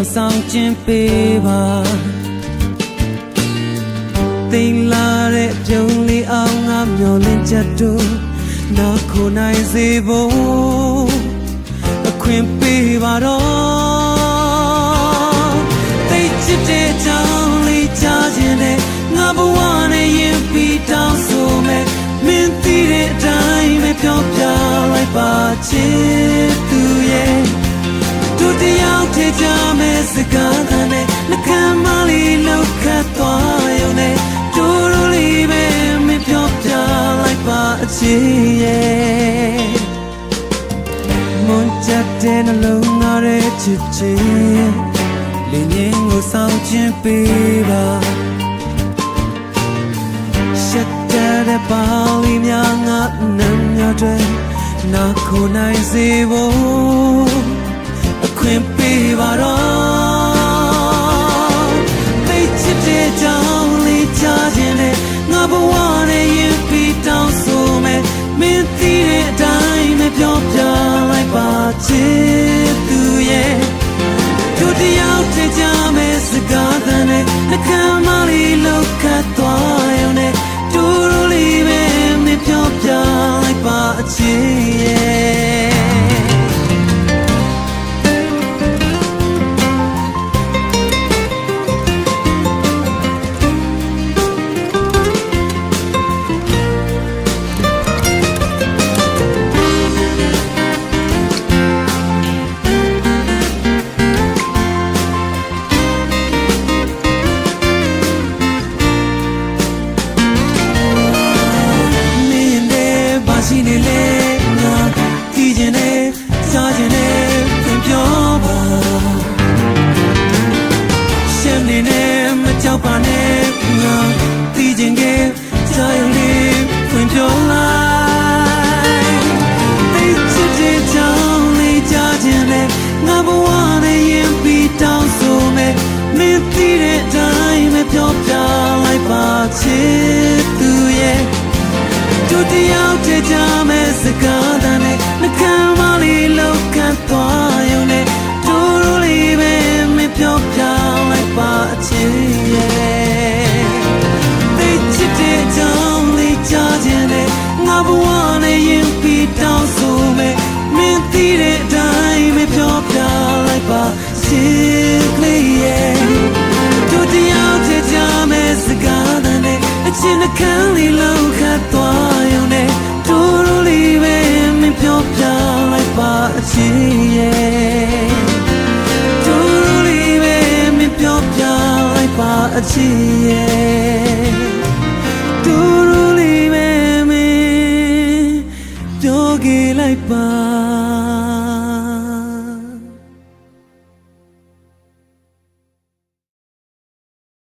နောက်ဆောင်ခြင်းပေးပါသိမ်လာတဲ့ပြုံးလေးအောင်ငါမျောလင်းချက်တို့နောက်ခုနိုင်စေဖို့အခွင့်ပေးပါတော့သိချစ်တဲ့ကြောင်လေးကြားခြင်းနဲ့ငါဘဝနဲ့ရင်ပြီးတောင်းဆိုမယ်မင်းသိတဲ့အတိုင်းပဲပြောပြလိုက်ပါချစ်သူ ရဲ့တို့တယောက်ထေကြမဲ့စကားသံနဲ့နှကမ်းမလေးလောက်ခတ်သွားရုံနဲ့တို့တို့လေးပဲမပြောပြလိုက်ပါအချစ်ရဲ့မွန်ချက်တဲ့နှလုံးသားရဲ့ချစ်ချစ်လင်းငင်းကိုဆောင်ခြင်းပေးပါရှက်တဲ့ပါလီများငါနမ်းများတွေ နာခုနိုင်စေဖို့အခွင့်ပေးပါတော့ ပါ ကြောက်ပါနဲ့ငါကြည့်ချင် နီလောက်ခတ်သွားရုံနဲ့တူတူလေးပဲမပြောပြလိုက်ပါအချစ်ရဲ့တူတူလေးပဲမပြောပြလိုက်ပါအချစ်ရဲ့တူတူလေးပဲမပြောကြလိုက်ပါ